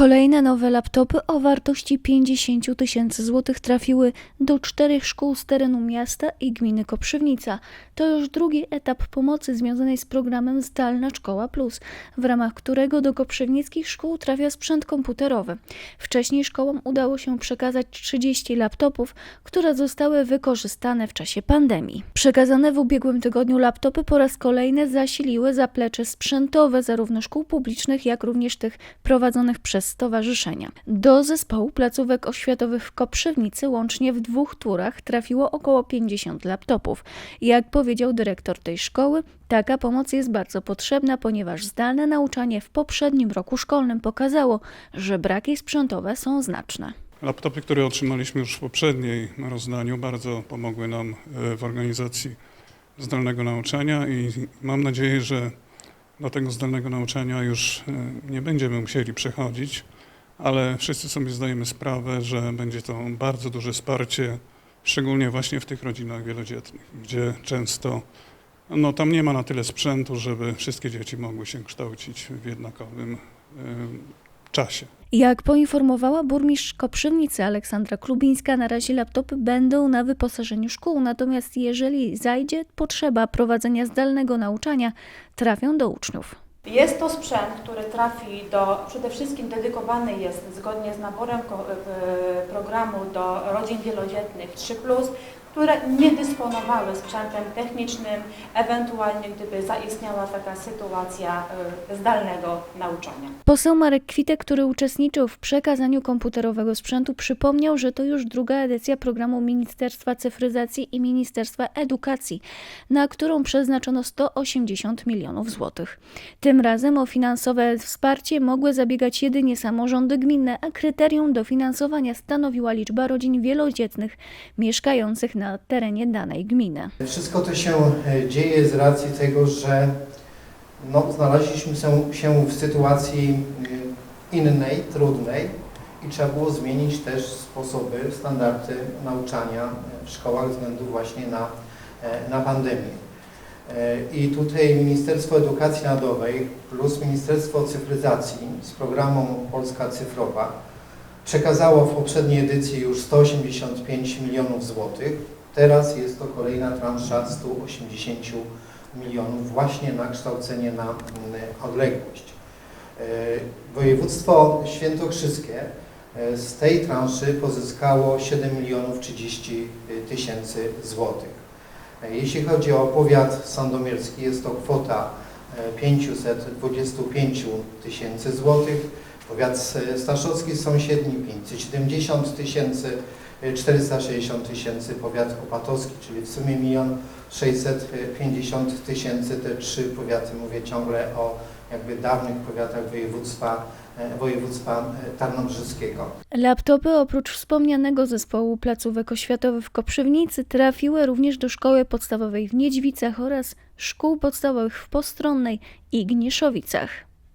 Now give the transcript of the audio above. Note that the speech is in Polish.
Kolejne nowe laptopy o wartości 50 tysięcy złotych trafiły do czterech szkół z terenu miasta i gminy Koprzywnica. To już drugi etap pomocy związanej z programem Zdalna Szkoła Plus, w ramach którego do koprzywnickich szkół trafia sprzęt komputerowy. Wcześniej szkołom udało się przekazać 30 laptopów, które zostały wykorzystane w czasie pandemii. Przekazane w ubiegłym tygodniu laptopy po raz kolejny zasiliły zaplecze sprzętowe zarówno szkół publicznych, jak również tych prowadzonych przez stowarzyszenia. Do zespołu placówek oświatowych w Koprzywnicy łącznie w dwóch turach trafiło około 50 laptopów. Jak powiedział dyrektor tej szkoły, taka pomoc jest bardzo potrzebna, ponieważ zdalne nauczanie w poprzednim roku szkolnym pokazało, że braki sprzętowe są znaczne. Laptopy, które otrzymaliśmy już w poprzedniej rozdaniu, bardzo pomogły nam e, w organizacji zdalnego nauczania i mam nadzieję, że do tego zdalnego nauczania już e, nie będziemy musieli przechodzić, ale wszyscy sobie zdajemy sprawę, że będzie to bardzo duże wsparcie, szczególnie właśnie w tych rodzinach wielodzietnych, gdzie często no, tam nie ma na tyle sprzętu, żeby wszystkie dzieci mogły się kształcić w jednakowym e, czasie. Jak poinformowała burmistrz Koprzywnicy Aleksandra Klubińska, na razie laptopy będą na wyposażeniu szkół, natomiast jeżeli zajdzie potrzeba prowadzenia zdalnego nauczania, trafią do uczniów. Jest to sprzęt, który trafi do, przede wszystkim dedykowany jest zgodnie z naborem programu do rodzin wielodzietnych 3+, które nie dysponowały sprzętem technicznym, ewentualnie gdyby zaistniała taka sytuacja e, zdalnego nauczania. Poseł Marek Kwitek, który uczestniczył w przekazaniu komputerowego sprzętu, przypomniał, że to już druga edycja programu Ministerstwa Cyfryzacji i Ministerstwa Edukacji, na którą przeznaczono 180 milionów złotych. Tym razem o finansowe wsparcie mogły zabiegać jedynie samorządy gminne, a kryterium dofinansowania stanowiła liczba rodzin wielodzietnych mieszkających na terenie danej gminy. Wszystko to się e, dzieje z racji tego, że no, znaleźliśmy się, w sytuacji y, innej, trudnej i trzeba było zmienić też sposoby, standardy nauczania w szkołach ze względu właśnie na, e, na pandemię. E, I tutaj Ministerstwo Edukacji Narodowej plus Ministerstwo Cyfryzacji z programu Polska Cyfrowa przekazało w poprzedniej edycji już 185 milionów złotych. Teraz jest to kolejna transza 180 milionów właśnie na kształcenie na mm, odległość. E, Województwo świętokrzyskie e, z tej transzy pozyskało 7 milionów 30 tysięcy złotych. E, Jeśli chodzi o powiat sandomierski, jest to kwota e, 525 tysięcy złotych. Powiat staszowski sąsiedni 570 tysięcy, e, 460 tysięcy, powiat opatowski, czyli w sumie 1 650 tysięcy, te trzy powiaty, mówię ciągle o jakby dawnych powiatach województwa, e, województwa e, tarnobrzyskiego. Laptopy oprócz wspomnianego zespołu placówek oświatowych w Koprzywnicy trafiły również do szkoły podstawowej w Niedźwicach oraz szkół podstawowych w Postronnej i Gnieszowicach.